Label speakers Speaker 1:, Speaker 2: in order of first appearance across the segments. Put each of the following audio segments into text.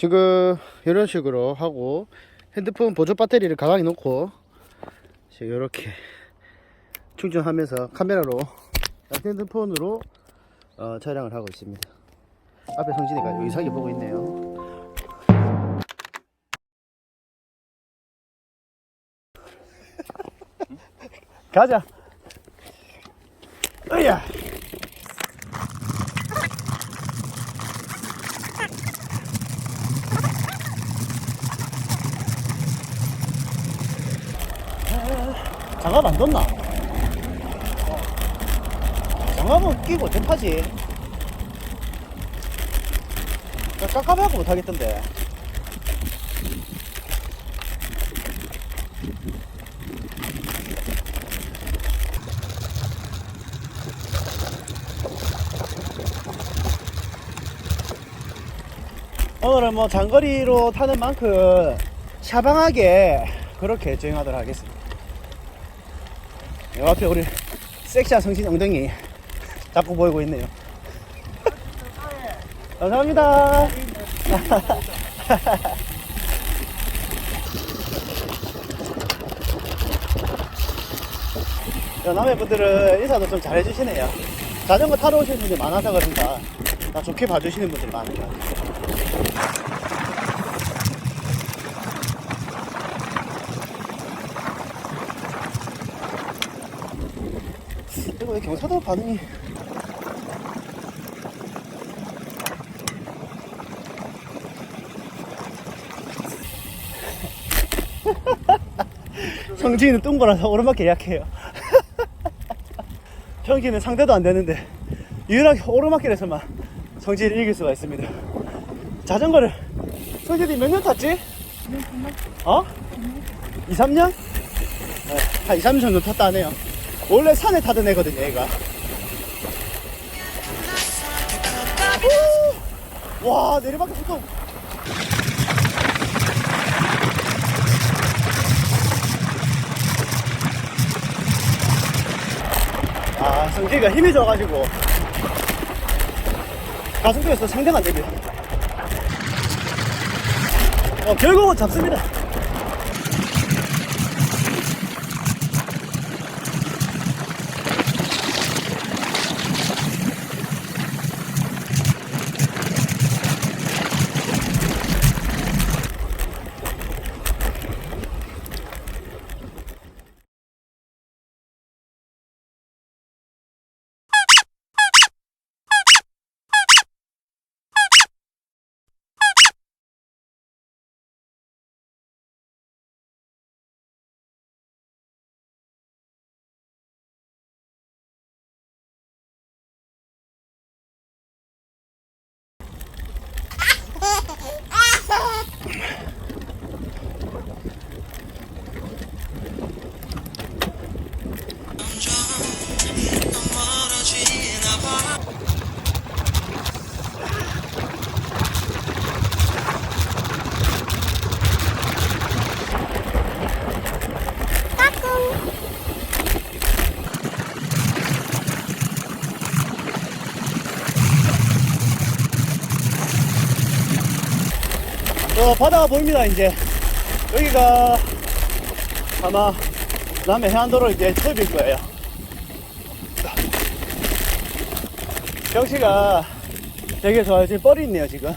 Speaker 1: 지금 이런 식으로 하고 핸드폰 보조 배터리를 가방에 놓고 지금 이렇게 충전하면서 카메라로 핸드폰으로 어, 촬영을 하고 있습니다. 앞에 성진이가 이상하게 보고 있네요. 가자. 으야. 장갑 안 뒀나? 장갑은 끼고 대파지. 깝깝하고 못하겠던데. 오늘은 뭐 장거리로 타는 만큼 샤방하게 그렇게 주행하도록 하겠습니다. 요 앞에 우리 섹시한 성신 엉덩이 자꾸 보이고 있네요. 감사합니다. 야, 남의 분들은 인사도 좀 잘해주시네요. 자전거 타러 오시는 분들이 많아서 그런가 나 좋게 봐주시는 분들이 많은 것 같아요. 왜 경사도 반응이 성진이는 뚱보라서 오르막길 약해요 평기는 상대도 안 되는데 유일하게 오르막길에서만 성진이를 이길 수가 있습니다 자전거를 성진이 몇 년 탔지? 어? 2, 3년? 네, 한 2, 3년 정도 탔다 하네요 원래 산에 타던 애거든요 얘가. 오! 와 내리막길 속도 아 성진이가 힘이 져가지고. 가슴쪽에서 상대가 안 됩니다. 어 결국은 잡습니다 저 바다가 보입니다 이제. 여기가 아마 남해 해안도로 이제 처음일 거예요. 경치가 되게 좋아요 지금 뻘이 있네요 지금.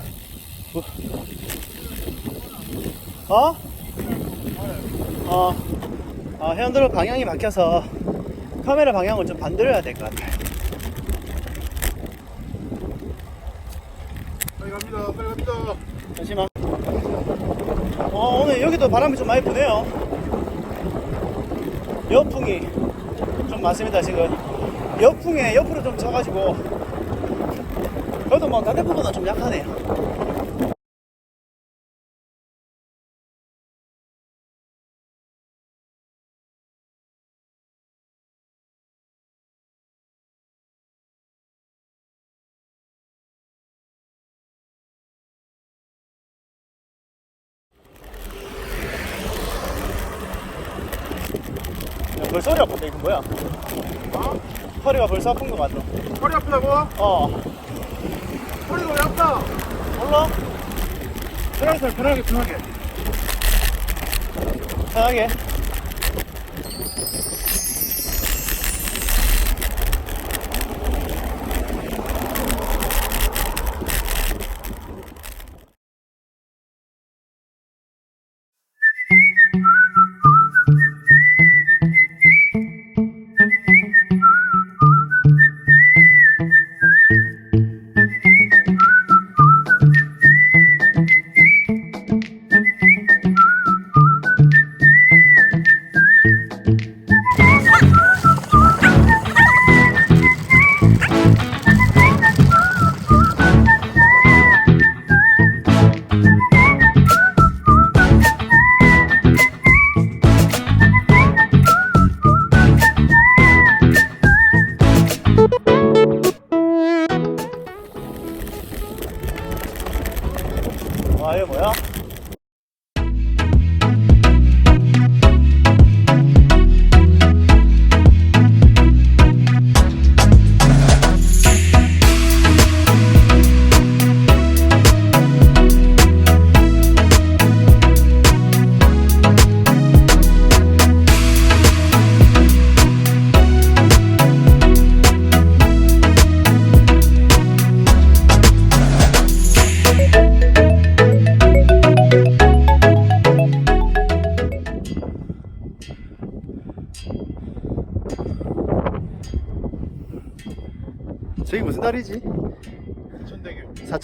Speaker 1: 어? 어, 어 해안도로 방향이 막혀서 카메라 방향을 좀 반대로야 될 것 같아요
Speaker 2: 빨리 갑니다. 빨리 갑니다.
Speaker 1: 잠시만. 어, 오늘 여기도 바람이 좀 많이 부네요. 여풍이 좀 많습니다, 지금. 여풍에 옆으로 좀 쳐가지고. 그래도 뭐, 반대편보다 좀 약하네요. 벌써 허리 아픈데, 이거 뭐야? 허리가 벌써 아픈 것 같아.
Speaker 2: 허리 아프다고?
Speaker 1: 어,
Speaker 2: 허리가 왜 아파?
Speaker 1: 몰라? 편하게 편하게 편하게 편하게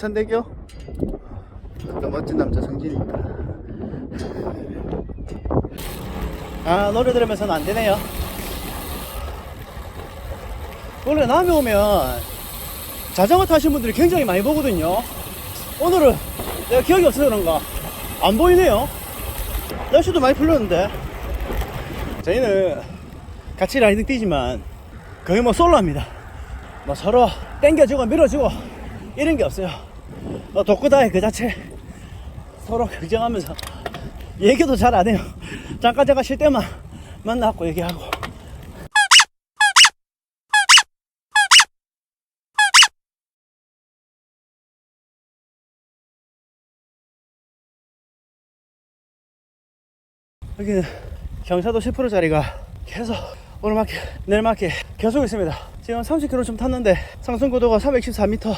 Speaker 2: 천대교.
Speaker 1: 사천대교? 그 멋진 남자 성진입니다. 아 노래 들으면서는 안 되네요. 원래 남해 오면 자전거 타시는 분들이 굉장히 많이 보거든요. 오늘은 내가 기억이 없어서 그런가 안 보이네요. 날씨도 많이 풀렸는데 저희는 같이 라이딩 뛰지만 거의 뭐 솔로입니다. 뭐 서로 땡겨주고 밀어주고 이런 게 없어요. 뭐 독구다의 그 자체 서로 경쟁하면서 얘기도 잘 안 해요. 잠깐 잠깐 쉴 때만 만나고 얘기하고. 여기는 경사도 10%짜리가 계속 오르막길 내리막길 계속 있습니다 지금 30km 좀 탔는데 상승 고도가 314m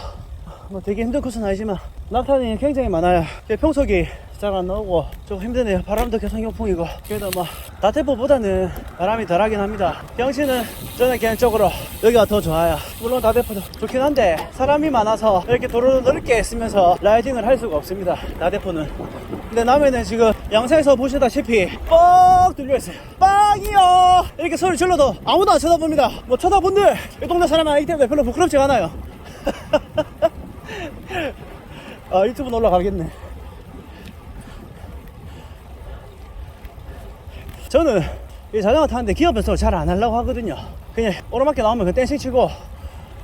Speaker 1: 뭐 되게 힘든 코스는 아니지만 낙탄이 굉장히 많아요. 이게 평속이 잘 안 나오고 좀 힘드네요. 바람도 계속 용풍이고. 그래도 뭐 다대포보다는 바람이 덜하긴 합니다. 경치는 저는 개인적으로 여기가 더 좋아요. 물론 다대포도 좋긴 한데 사람이 많아서 이렇게 도로 넓게 쓰면서 라이딩을 할 수가 없습니다. 다대포는. 근데 남해는 지금 영상에서 보시다시피 뻥 뚫려있어요. 빵이요! 이렇게 소리 질러도 아무도 안 쳐다봅니다. 뭐 쳐다본들 이 동네 사람이 아니기 때문에 별로 부끄럽지 않아요 아 유튜브 올라가겠네 저는 이 자전거 타는데 기어 변속을 잘 안 하려고 하거든요 그냥 오르막길 나오면 그 댄싱 치고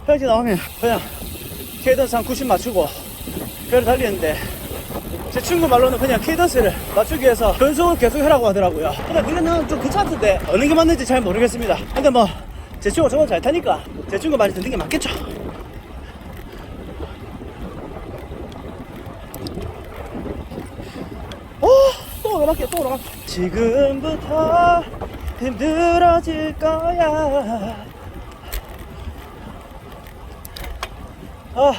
Speaker 1: 평지 나오면 그냥 케이던스 한 90 맞추고 그래 달리는데 제 친구 말로는 그냥 케이던스를 맞추기 위해서 변속을 계속 하라고 하더라고요. 근데 그게는 좀 괜찮던데 어느 게 맞는지 잘 모르겠습니다. 근데 뭐 제 친구 저거 잘 타니까 제 친구 말이 듣는 게 맞겠죠. 오, 또 오르막길, 또 오르막길. 지금부터 힘들어질 거야. 아,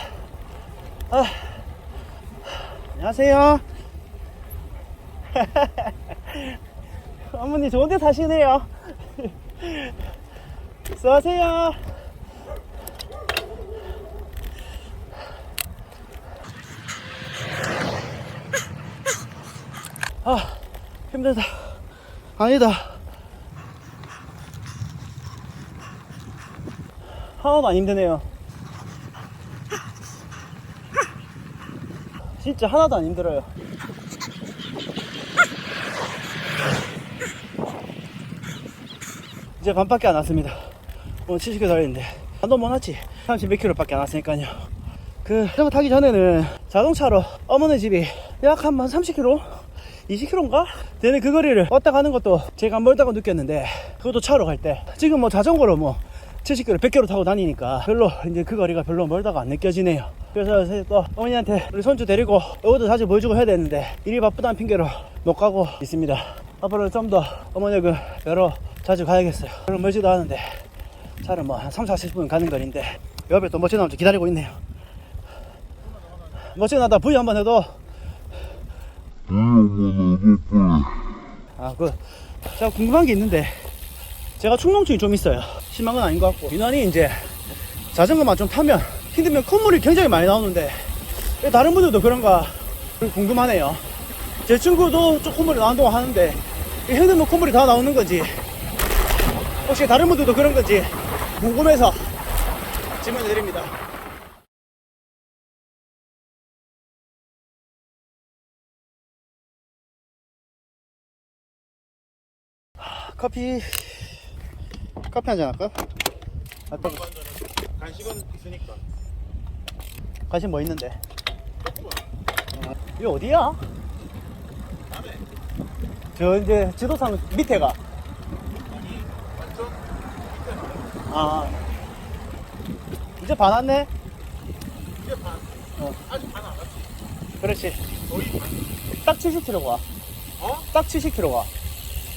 Speaker 1: 아. 안녕하세요. 어머니 좋은 데 사시네요. 수고하세요. 아, 힘들다. 아니다. 하나도 안 힘드네요. 진짜 하나도 안 힘들어요. 이제 반밖에 안 왔습니다. 오늘 70km 달리는데 아, 너무 많았지? 30몇 킬로 밖에 안 왔으니까요. 그 자전거 타기 전에는 자동차로 어머니 집이 약 한 30km? 20km인가? 되는 그 거리를 왔다 가는 것도 제가 멀다고 느꼈는데 그것도 차로 갈 때 지금 뭐 자전거로 뭐 70km, 100km 타고 다니니까 별로 이제 그 거리가 별로 멀다가 안 느껴지네요. 그래서 또 어머니한테 우리 손주 데리고 여기도 자주 보여주고 해야 되는데 일이 바쁘다는 핑계로 못 가고 있습니다. 앞으로 좀 더 어머니 그 뵈러 자주 가야겠어요. 별로 멀지도 않은데 차를 뭐한 3, 40분 가는 거리인데 옆에 또 멋진 남자 기다리고 있네요. 멋진 남자 부위 한번 해도 아, 그, 제가 궁금한 게 있는데, 제가 충농증이 좀 있어요. 심한 건 아닌 것 같고, 유난히 이제 자전거만 좀 타면 힘들면 콧물이 굉장히 많이 나오는데, 왜 다른 분들도 그런가 궁금하네요. 제 친구도 좀 콧물이 나온다고 하는데, 이 힘들면 콧물이 다 나오는 건지, 혹시 다른 분들도 그런 건지 궁금해서 질문을 드립니다. 커피, 커피 한잔 할까? 아, 또
Speaker 2: 간식은 있으니까.
Speaker 1: 관심 뭐 있는데? 아, 이게 어디야?
Speaker 2: 다음에
Speaker 1: 저 이제 지도상 밑에가.
Speaker 2: 완전
Speaker 1: 아. 이제 반 왔네?
Speaker 2: 이게 반.
Speaker 1: 어.
Speaker 2: 아직 반 안 왔지.
Speaker 1: 그렇지.
Speaker 2: 거의 반.
Speaker 1: 딱 70km 가.
Speaker 2: 어?
Speaker 1: 딱 70km 가.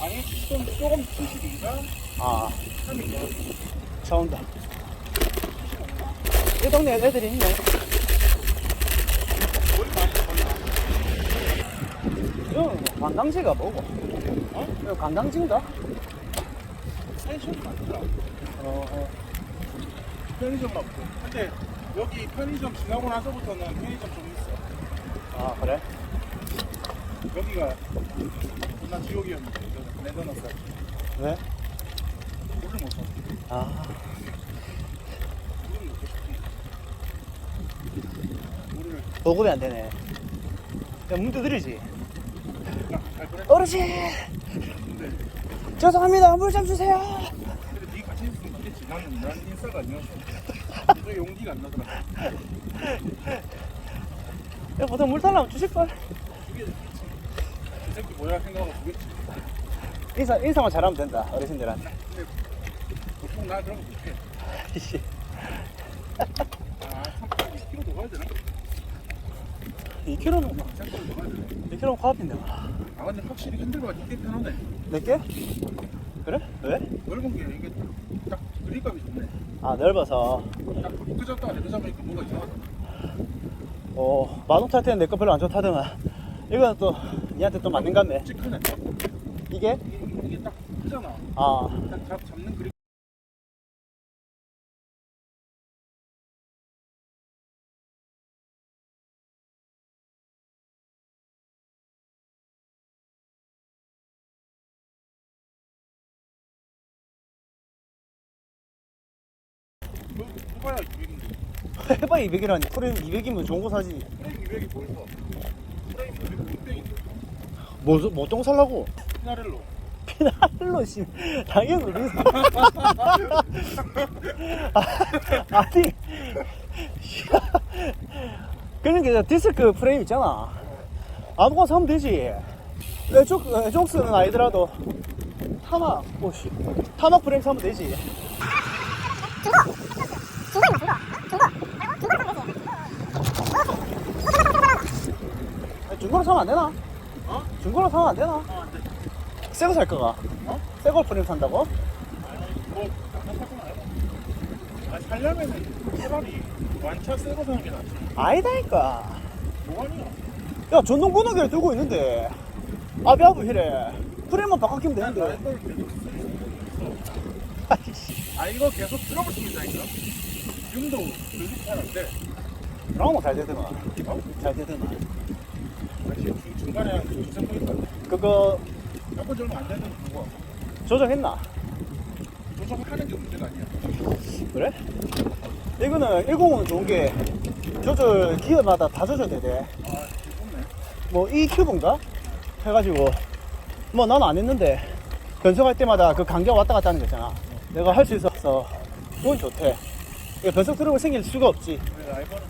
Speaker 2: 아니 좀 조금 72가
Speaker 1: 아,
Speaker 2: 3이죠.
Speaker 1: 차 온다. 이 동네 애들이 있네. 관광지가 뭐고? 어? 이거 관광지인가?
Speaker 2: 펜션 많더라.
Speaker 1: 어, 어.
Speaker 2: 편의점 없고. 근데 여기 편의점 지나고 나서부터는 편의점 좀 있어.
Speaker 1: 아, 그래?
Speaker 2: 여기가 존나 지옥이었는데 내려놨어.
Speaker 1: 왜?
Speaker 2: 물을 못 써.
Speaker 1: 아,
Speaker 2: 물을. 물을
Speaker 1: 보급이 안 되네. 야, 문 두드리지. 어르신! 죄송합니다. 물 좀 주세요.
Speaker 2: 근데 네 같이 있으면 그랬지. 나는 난 인싸가 아니어서. 저 용기가 안 나더라.
Speaker 1: 야, 보통 물 달라면 주실걸?
Speaker 2: 두개 줬지. 이 새끼 뭐야 생각하고 두겠지.
Speaker 1: 인사, 인사만 잘하면 된다. 어르신들한테.
Speaker 2: 보통 나 그런 거 못해.
Speaker 1: 이씨.
Speaker 2: 아, 참, 2kg 더 가야 되나?
Speaker 1: 2kg는 뭐.
Speaker 2: 3kg 더 가야 되나?
Speaker 1: 2kg는 코앞인데 뭐.
Speaker 2: 아, 근데 확실히 핸들바가 이게 편하네.
Speaker 1: 몇 개? 그래? 왜?
Speaker 2: 넓은 게 이게 딱 그립감이 좋네.
Speaker 1: 아, 넓어서.
Speaker 2: 딱 끄졌다가 내려잡으니까 뭐가 이상하다.
Speaker 1: 어, 마동 탈 때는 내 거 별로 안 좋다더만. 이거는 또, 니한테 또 맞는 것 같네.
Speaker 2: 찌크네.
Speaker 1: 이게?
Speaker 2: 아.
Speaker 1: 아,
Speaker 2: 딱 잡, 잡는. 뭐, 200인데.
Speaker 1: 해봐 200이라니. 프레임 200이면 좋은 거 사지.
Speaker 2: 프레임 200이 뭘 써? 프레임 200인데.
Speaker 1: 뭐, 뭐똥 살라고?
Speaker 2: 피나렐로.
Speaker 1: 피날로, 씨. 당연히 우리. 아, 아니. 그러니까 디스크 프레임 있잖아. 아무거나 사면 되지. 에족, 에족스는 아니더라도 타막, 오씨. 타막 프레임 사면 되지. 중고로 사면 안 되나?
Speaker 2: 어?
Speaker 1: 중고로 사면 안 되나?
Speaker 2: 아, 안 돼.
Speaker 1: 새거 살 거가?
Speaker 2: 어?
Speaker 1: 새거 프레임 산다고?
Speaker 2: 아, 살려면은 차라리 완차 새거 사는 게 낫지.
Speaker 1: 아니다니까.
Speaker 2: 뭐하냐?
Speaker 1: 야, 전동 번호기를 들고 있는데. 아비 아부 이래. 프레임만 바꿔키면
Speaker 2: 난
Speaker 1: 되는데. 아,
Speaker 2: 이거 계속 트러블 수 있다니까? 지금도 계속 잘안 돼.
Speaker 1: 그럼 잘 되더만.
Speaker 2: 어?
Speaker 1: 잘 되더만.
Speaker 2: 아, 지금 중- 중간에 한 두세 포인트
Speaker 1: 그거
Speaker 2: 몇번 정도 안 되는 그거.
Speaker 1: 조정했나?
Speaker 2: 조정하는 게 문제가 아니야.
Speaker 1: 그래? 이거는 10은 좋은 게 조절 기어마다 다 조절되대.
Speaker 2: 아, 좋네.
Speaker 1: 뭐 EQ인가? 해가지고 뭐난안 했는데 변속할 때마다 그 간격 왔다 갔다 하는 거 있잖아. 내가 할 수 있어서 그건 좋대. 변속 트러블 생길 수가 없지.
Speaker 2: 라이벌은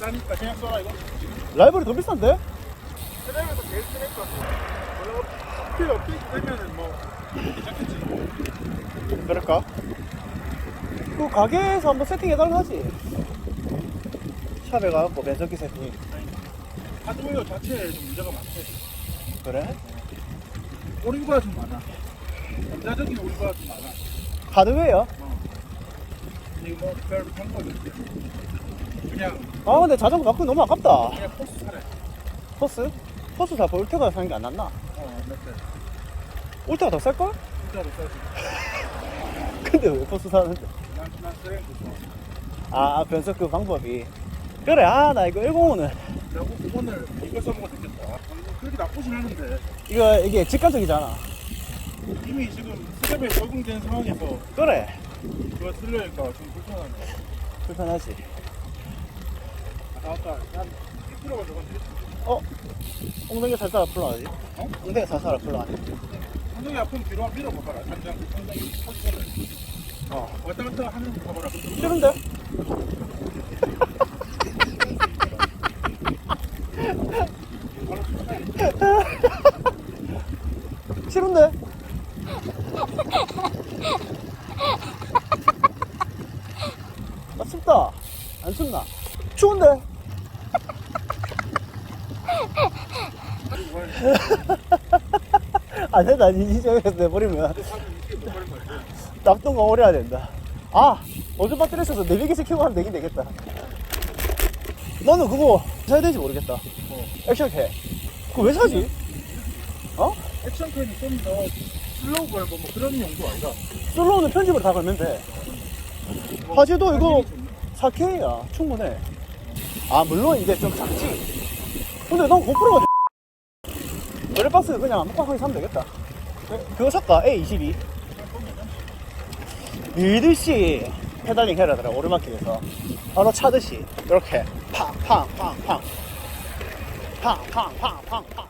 Speaker 2: 싸니까 그냥 써라, 이거.
Speaker 1: 라이벌이 더 비싼데?
Speaker 2: 트랙에서 제일 트랙 같아. 원래 필요 없게 되면은 뭐,
Speaker 1: 그럴까? 그 가게에서 한번 세팅해달라 하지. 샵에 가갖고 변속기 세팅.
Speaker 2: 하드웨어 자체에 좀 문제가 많대.
Speaker 1: 그래?
Speaker 2: 오류가 좀 많아. 남자적인 오류가 좀 많아.
Speaker 1: 하드웨어?
Speaker 2: 이거 뭐별 방법이 없대. 그냥
Speaker 1: 아 근데 자전거 바꾸기 너무 아깝다.
Speaker 2: 그냥 포스 사래.
Speaker 1: 포스? 포스 다 볼테가 사는 게 안 낫나?
Speaker 2: 어, 맞대.
Speaker 1: 올테가 더 쌀걸?
Speaker 2: 진짜로 써야지.
Speaker 1: 근데 왜 포스 사는데?
Speaker 2: 줬어.
Speaker 1: 아 변속 그 방법이. 그래 아 나 이거 105는
Speaker 2: 내가 오늘 이거 써먹어 느꼈다. 아, 그렇게 나쁘진 않은데
Speaker 1: 이거 이게 직관적이잖아.
Speaker 2: 이미 지금 스텝에 적응된 상황에서
Speaker 1: 그래
Speaker 2: 그거 쓰려니까 좀 불편하네.
Speaker 1: 불편하지.
Speaker 2: 아, 맞다. 난 1kg가 적었는데.
Speaker 1: 어? 엉덩이 살살 앞으로 가지?
Speaker 2: 어?
Speaker 1: 엉덩이 살살 앞으로 가네.
Speaker 2: 엉덩이 아프면 뒤로 한번 밀어봐봐라. 단장 엉덩이 포지션을.
Speaker 1: 어.
Speaker 2: 왔다 갔다 하는 거 봐봐라.
Speaker 1: 싫은데?
Speaker 2: 바로 쫓아야
Speaker 1: 싫은데? 나 춥다. 안 춥나? 추운데? 안 된다. 이 지점에서 내버리면 납동가 오래 해야 된다. 아! 어제 배터리 있어서 내비게 시키고 하면 되긴 되겠다. 너는 그거 사야 되지 모르겠다. 액션 캐. 그거 왜 사지? 어?
Speaker 2: 액션 캠이 좀더 슬로우 걸고 뭐 그런 용도 아니다.
Speaker 1: 솔로는 편집으로 다 걸면 돼. 화질도 이거 4K야. 충분해. 아, 물론 이제 좀 작지. 근데 넌 고프로가 박스 그냥 빡빡하게 사면 되겠다. 그- 그거 살까? A22. 밀듯이 페달링 해라 더라, 오르막길에서. 바로 차듯이. 이렇게. 팡, 팡, 팡, 팡. 팡, 팡, 팡, 팡, 팡.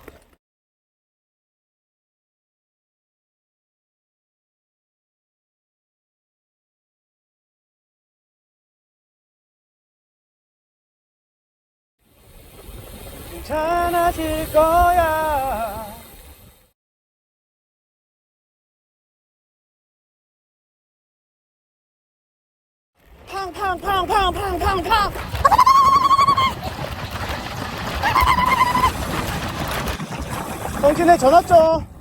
Speaker 1: 괜찮아질 거야. 팡팡팡팡팡팡팡. 성진에 전화 좀.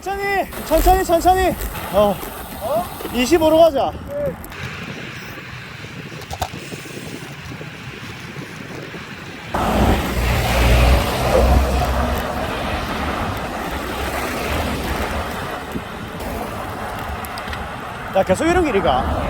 Speaker 1: 천천히, 천천히, 천천히. 어. 25로 가자. 야, 계속 이런 길이가.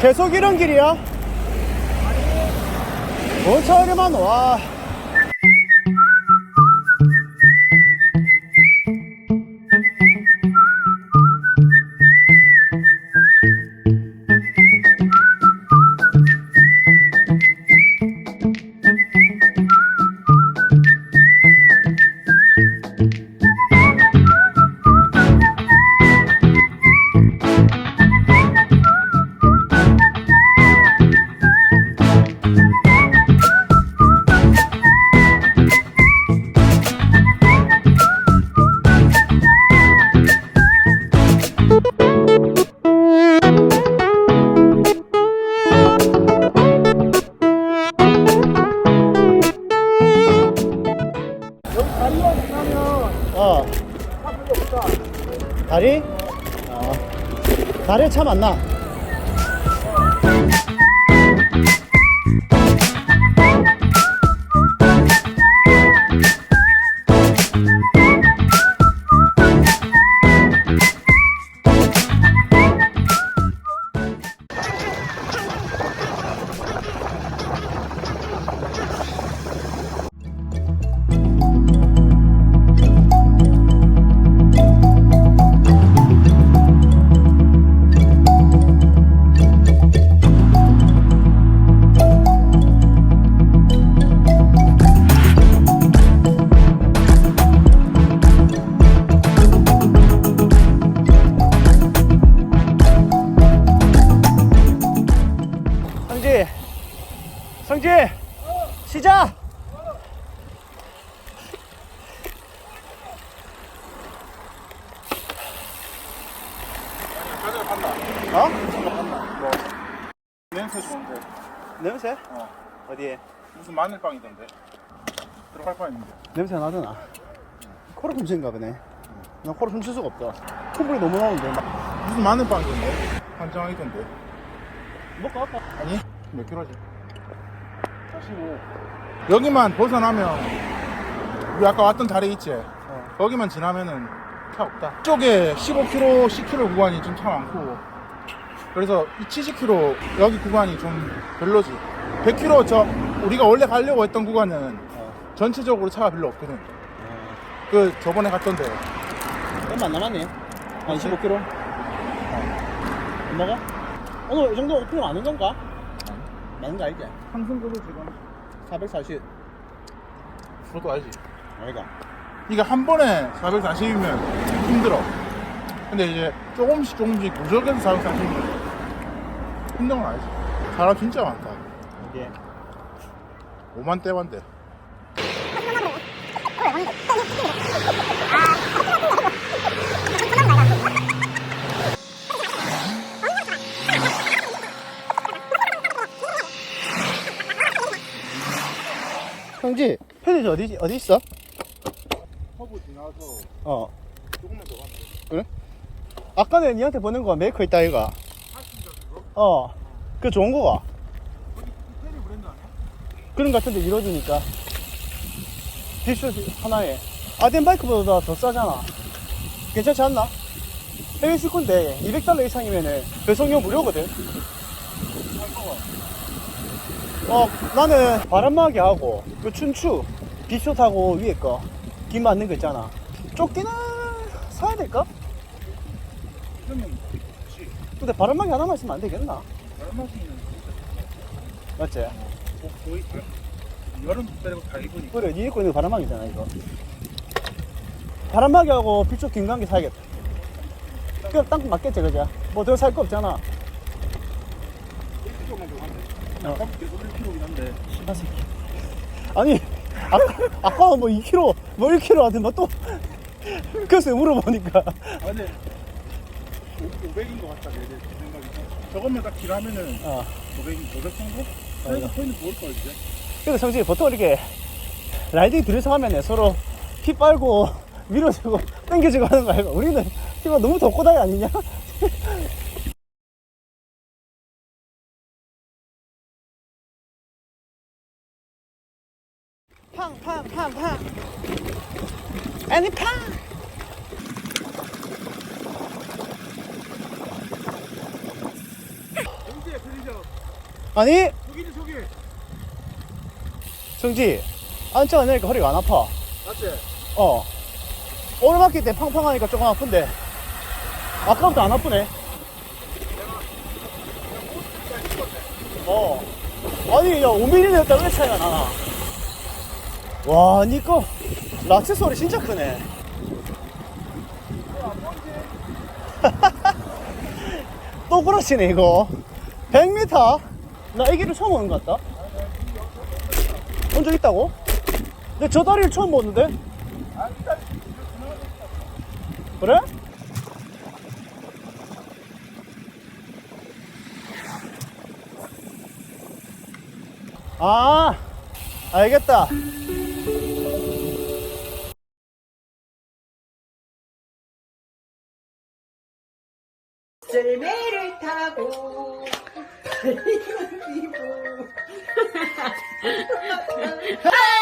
Speaker 1: 계속 이런 길이야? 뭔 차이만 와.
Speaker 2: 차
Speaker 1: 맞나?
Speaker 2: 무슨 마늘빵이던데. 들어갈 뻔했는데.
Speaker 1: 냄새 나더나? 코로 훔친가 보네. 나 코로 훔칠 수가 없다. 콧물이 너무 나오는데. 막.
Speaker 2: 무슨 마늘빵이던데. 한정이던데.
Speaker 1: 먹고 갈까?
Speaker 2: 아니 몇 킬로지? 45. 여기만 벗어나면 우리 아까 왔던 다리 있지? 거기만 지나면은 차 없다. 이쪽에 15km, 10km 구간이 좀 차 많고 그래서 이 70km 여기 구간이 좀 별로지. 100km 저 우리가 원래 가려고 했던 구간은
Speaker 1: 어.
Speaker 2: 전체적으로 차가 별로 없거든. 그 저번에 갔던데
Speaker 1: 얼마 안 남았네. 한 25km? 엄마가? 오늘 이 정도 5km 많은 건가? 많은 거 알지?
Speaker 2: 상승급을 지금
Speaker 1: 440.
Speaker 2: 그것도 알지.
Speaker 1: 아이가.
Speaker 2: 이게 한 번에 440이면 힘들어. 근데 이제 조금씩 조금씩 무적에서 440이면 힘든 건 알지. 사람 진짜 많다.
Speaker 1: 이게.
Speaker 2: 5만 대만대.
Speaker 1: 형지, 편의점 어디, 어디 있어?
Speaker 2: 허브 지나서
Speaker 1: 어.
Speaker 2: 조금만 더 가면 돼.
Speaker 1: 그래? 아까 내가 니한테 보낸 거가 메이커 있다, 이가. 어. 그 좋은 거가.
Speaker 2: 이태리 브랜드 아니야?
Speaker 1: 그런 것 같은데 밀어주니까. 뒷쇼 하나에. 아덴 바이크보다 더 싸잖아. 괜찮지 않나? 해외 스콘데 200달러 이상이면은 배송료 무료거든. 어, 나는 바람막이 하고, 그 춘추, 빗쇼 타고 위에 거, 긴 맞는 거 있잖아. 조끼는 사야 될까? 근데 바람막이 하나만 있으면 안 되겠나?
Speaker 2: 얼마씩은
Speaker 1: 맞지?
Speaker 2: 뭐 거의 다 여름 빼고 다 입으니까.
Speaker 1: 그래, 니 입고 있는 거 바람막이잖아, 이거. 바람막이하고 빗쇼 긴 관계 사야겠다. 그럼 딱 맞겠지, 그죠? 뭐더살거 없잖아.
Speaker 2: 1kg만 더 가면 돼.
Speaker 1: 어.
Speaker 2: 아까 계속 1kg긴 한데.
Speaker 1: 씨발 새끼. 아니, 아까, 아까 뭐 2kg, 뭐 1kg 하더니 또, 글쎄 물어보니까.
Speaker 2: 아 근데 500인 것 같다 내 생각이. 저것만 딱 길하면은
Speaker 1: 어.
Speaker 2: 500, 500 정도? 저희가 포인트 걸.
Speaker 1: 근데 성진이 보통 이렇게 라이딩 둘이서 하면 서로 피 빨고 밀어주고 당겨주고 하는 거 아이가 우리는 피가 너무 덥고 다이 아니냐? 팡 팡 팡팡 아니 팡
Speaker 2: 여기에 편의점.
Speaker 1: 아니
Speaker 2: 저기.
Speaker 1: 성지 앉지 않으니까 허리가 안 아파
Speaker 2: 맞지?
Speaker 1: 어. 오르막길 때 팡팡하니까 조금 아픈데. 아까부터 안 아프네. 어. 아니, 야, 5mm 냈다 왜 차이가 나나? 와, 니꺼. 라체 소리 진짜 크네. 또 그러시네, 이거. 100m? 나 이 길을 처음 오는 것 같다. 본 적 있다고? 근데 저 다리를 처음 보는데? 그래? 아, 알겠다.
Speaker 3: 열매를 타고 아!